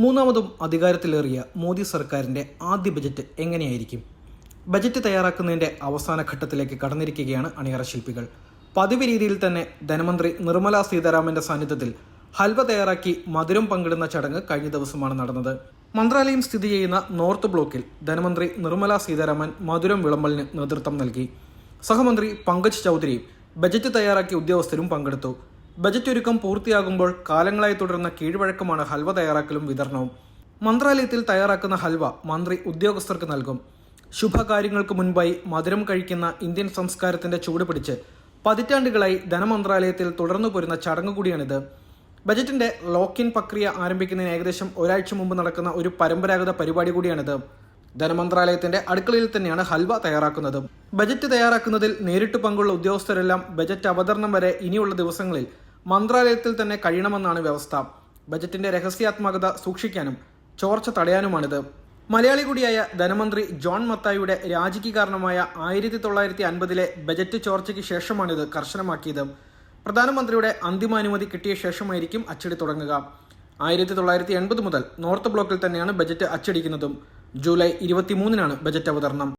മൂന്നാമതും അധികാരത്തിലേറിയ മോദി സർക്കാരിന്റെ ആദ്യ ബജറ്റ് എങ്ങനെയായിരിക്കും? ബജറ്റ് തയ്യാറാക്കുന്നതിന്റെ അവസാന ഘട്ടത്തിലേക്ക് കടന്നിരിക്കുകയാണ് അണിയറ ശില്പികൾ. പതിവ് രീതിയിൽ തന്നെ ധനമന്ത്രി നിർമ്മല സീതാരാമന്റെ സാന്നിധ്യത്തിൽ ഹൽവ തയ്യാറാക്കി മധുരം പങ്കിടുന്ന ചടങ്ങ് കഴിഞ്ഞ ദിവസമാണ് നടന്നത്. മന്ത്രാലയം സ്ഥിതി ചെയ്യുന്ന നോർത്ത് ബ്ലോക്കിൽ ധനമന്ത്രി നിർമ്മല സീതാരാമൻ മധുരം വിളമ്പലിന് നേതൃത്വം നൽകി. സഹമന്ത്രി പങ്കജ് ചൗധരിയും ബജറ്റ് തയ്യാറാക്കിയ ഉദ്യോഗസ്ഥരും പങ്കെടുത്തു. ബജറ്റ് ഒരുക്കം പൂർത്തിയാകുമ്പോൾ കാലങ്ങളായി തുടരുന്ന കീഴ്വഴക്കമാണ് ഹൽവ തയ്യാറാക്കലും വിതരണവും. മന്ത്രാലയത്തിൽ തയ്യാറാക്കുന്ന ഹൽവ മന്ത്രി ഉദ്യോഗസ്ഥർക്ക് നൽകും. ശുഭകാര്യങ്ങൾക്ക് മുൻപായി മധുരം കഴിക്കുന്ന ഇന്ത്യൻ സംസ്കാരത്തിന്റെ ചൂട് പിടിച്ച് പതിറ്റാണ്ടുകളായി ധനമന്ത്രാലയത്തിൽ തുടർന്നു പോരുന്ന ചടങ്ങ് കൂടിയാണിത്. ബജറ്റിന്റെ ലോക്ക് ഇൻ പ്രക്രിയ ആരംഭിക്കുന്നതിന് ഏകദേശം ഒരാഴ്ച മുമ്പ് നടക്കുന്ന ഒരു പരമ്പരാഗത പരിപാടി കൂടിയാണിത്. ധനമന്ത്രാലയത്തിന്റെ അടുക്കളയിൽ തന്നെയാണ് ഹൽവ തയ്യാറാക്കുന്നത്. ബജറ്റ് തയ്യാറാക്കുന്നതിൽ നേരിട്ട് പങ്കുള്ള ഉദ്യോഗസ്ഥരെല്ലാം ബജറ്റ് അവതരണം വരെ ഇനിയുള്ള ദിവസങ്ങളിൽ മന്ത്രാലയത്തിൽ തന്നെ കഴിയണമെന്നാണ് വ്യവസ്ഥ. ബജറ്റിന്റെ രഹസ്യാത്മകത സൂക്ഷിക്കാനും ചോർച്ച തടയാനുമാണിത്. മലയാളി കൂടിയായ ധനമന്ത്രി ജോൺ മത്തായിയുടെ രാജിക്ക് കാരണമായ ആയിരത്തി തൊള്ളായിരത്തി അൻപതിലെ ബജറ്റ് ചോർച്ചയ്ക്ക് ശേഷമാണിത് കർശനമാക്കിയത്. പ്രധാനമന്ത്രിയുടെ അന്തിമാനുമതി കിട്ടിയ ശേഷമായിരിക്കും അച്ചടി തുടങ്ങുക. ആയിരത്തി തൊള്ളായിരത്തി എൺപത് മുതൽ നോർത്ത് ബ്ലോക്കിൽ തന്നെയാണ് ബജറ്റ് അച്ചടിക്കുന്നതും. ജൂലൈ ഇരുപത്തിമൂന്നിനാണ് ബജറ്റ് അവതരണം.